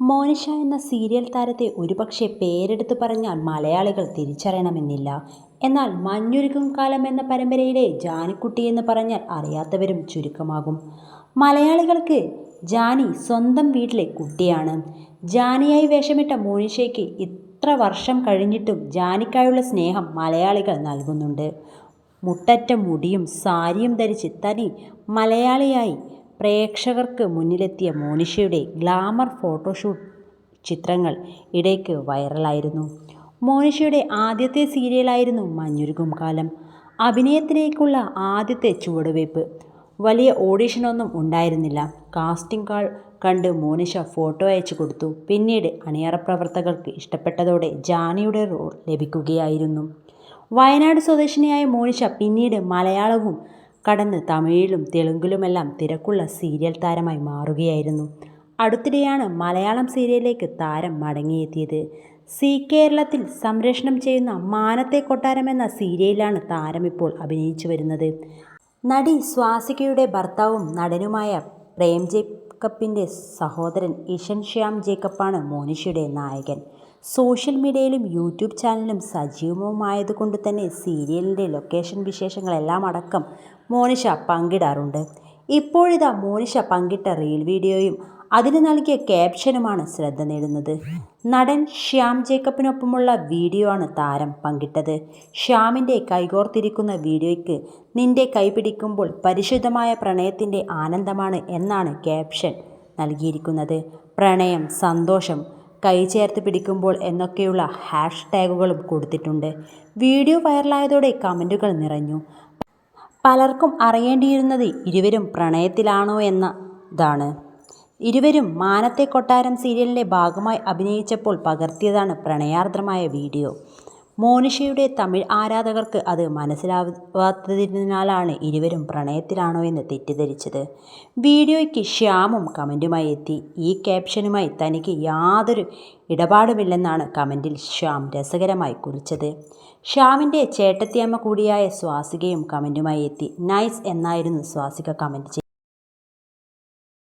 മോനിഷ എന്ന സീരിയൽ താരത്തെ ഒരുപക്ഷെ പേരെടുത്ത് പറഞ്ഞാൽ മലയാളികൾ തിരിച്ചറിയണമെന്നില്ല. എന്നാൽ മഞ്ഞുരുക്കും കാലം എന്ന പരമ്പരയിലെ ജാനിക്കുട്ടി എന്ന് പറഞ്ഞാൽ അറിയാത്തവരും ചുരുക്കമാകും. മലയാളികൾക്ക് ജാനി സ്വന്തം വീട്ടിലെ കുട്ടിയാണ്. ജാനിയായി വേഷമിട്ട മോനിഷയ്ക്ക് ഇത്ര വർഷം കഴിഞ്ഞിട്ടും ജാനിക്കായുള്ള സ്നേഹം മലയാളികൾ നൽകുന്നുണ്ട്. മുട്ടറ്റ മുടിയും സാരിയും ധരിച്ച് തനി മലയാളിയായി പ്രേക്ഷകർക്ക് മുന്നിലെത്തിയ മോനിഷയുടെ ഗ്ലാമർ ഫോട്ടോഷൂട്ട് ചിത്രങ്ങൾ ഇടയ്ക്ക് വൈറലായിരുന്നു. മോനിഷയുടെ ആദ്യത്തെ സീരിയലായിരുന്നു മഞ്ഞുരുകും കാലം അഭിനയത്തിലേക്കുള്ള ആദ്യത്തെ ചുവടുവയ്പ്. വലിയ ഓഡിഷനൊന്നും ഉണ്ടായിരുന്നില്ല. കാസ്റ്റിംഗ് കാൾ കണ്ട് മോനിഷ ഫോട്ടോ അയച്ചു കൊടുത്തു. പിന്നീട് അണിയറ പ്രവർത്തകർക്ക് ഇഷ്ടപ്പെട്ടതോടെ ജാനിയുടെ റോൾ ലഭിക്കുകയായിരുന്നു. വയനാട് സ്വദേശിനിയായ മോനിഷ പിന്നീട് മലയാളവും കടന്ന് തമിഴിലും തെലുങ്കിലുമെല്ലാം തിരക്കുള്ള സീരിയൽ താരമായി മാറുകയായിരുന്നു. അടുത്തിടെയാണ് മലയാളം സീരിയലിലേക്ക് താരം മടങ്ങിയെത്തിയത്. സി കേരളത്തിൽ സംരക്ഷണം ചെയ്യുന്ന മാനത്തെ കൊട്ടാരം എന്ന സീരിയലിലാണ് താരം ഇപ്പോൾ അഭിനയിച്ചു വരുന്നത്. നടി സ്വാസികയുടെ ഭർത്താവും നടനുമായ പ്രേം ജേക്കബിന്റെ സഹോദരൻ ഇഷൻ ശ്യാം ജേക്കപ്പാണ് മോനിഷയുടെ നായകൻ. സോഷ്യൽ മീഡിയയിലും യൂട്യൂബ് ചാനലിലും സജീവമായതുകൊണ്ട് തന്നെ സീരിയലിന്റെ ലൊക്കേഷൻ വിശേഷങ്ങളെല്ലാം അടക്കം മോനിഷ പങ്കിടാറുണ്ട്. ഇപ്പോഴിതാ മോനിഷ പങ്കിട്ട റീൽ വീഡിയോയും അതിന് നൽകിയ ക്യാപ്ഷനുമാണ് ശ്രദ്ധ നേടുന്നത്. നടൻ ശ്യാം ജേക്കബിനൊപ്പമുള്ള വീഡിയോ ആണ് താരം പങ്കിട്ടത്. ശ്യാമിന്റെ കൈകോർത്തിരിക്കുന്ന വീഡിയോയ്ക്ക് നിന്റെ കൈപിടിക്കുമ്പോൾ പരിശുദ്ധമായ പ്രണയത്തിന്റെ ആനന്ദമാണ് എന്നാണ് ക്യാപ്ഷൻ നൽകിയിരിക്കുന്നത്. പ്രണയം സന്തോഷം കൈ ചേർത്ത് പിടിക്കുമ്പോൾ എന്നൊക്കെയുള്ള ഹാഷ് ടാഗുകളും കൊടുത്തിട്ടുണ്ട്. വീഡിയോ വൈറലായതോടെ കമന്റുകൾ നിറഞ്ഞു. പലർക്കും അറിയേണ്ടിയിരുന്നത് ഇരുവരും പ്രണയത്തിലാണോ എന്നതാണ്. ഇരുവരും മാനത്തെ കൊട്ടാരം സീരിയലിന്റെ ഭാഗമായി അഭിനയിച്ചപ്പോൾ പകർത്തിയതാണ് പ്രണയാർദ്രമായ വീഡിയോ. മോനിഷയുടെ തമിഴ് ആരാധകർക്ക് അത് മനസ്സിലാവാത്തതിനാലാണ് ഇരുവരും പ്രണയത്തിലാണോ എന്ന് തെറ്റിദ്ധരിച്ചത്. വീഡിയോയ്ക്ക് ശ്യാമും കമന്റുമായി എത്തി. ഈ ക്യാപ്ഷനുമായി തനിക്ക് യാതൊരു ഇടപാടുമില്ലെന്നാണ് കമന്റിൽ ശ്യാം രസകരമായി കുറിച്ചത്. ശ്യാമിന്റെ ചേട്ടത്തിയമ്മ കൂടിയായ സ്വാസികയും കമന്റുമായി എത്തി. നൈസ് എന്നായിരുന്നു സ്വാസിക കമന്റ്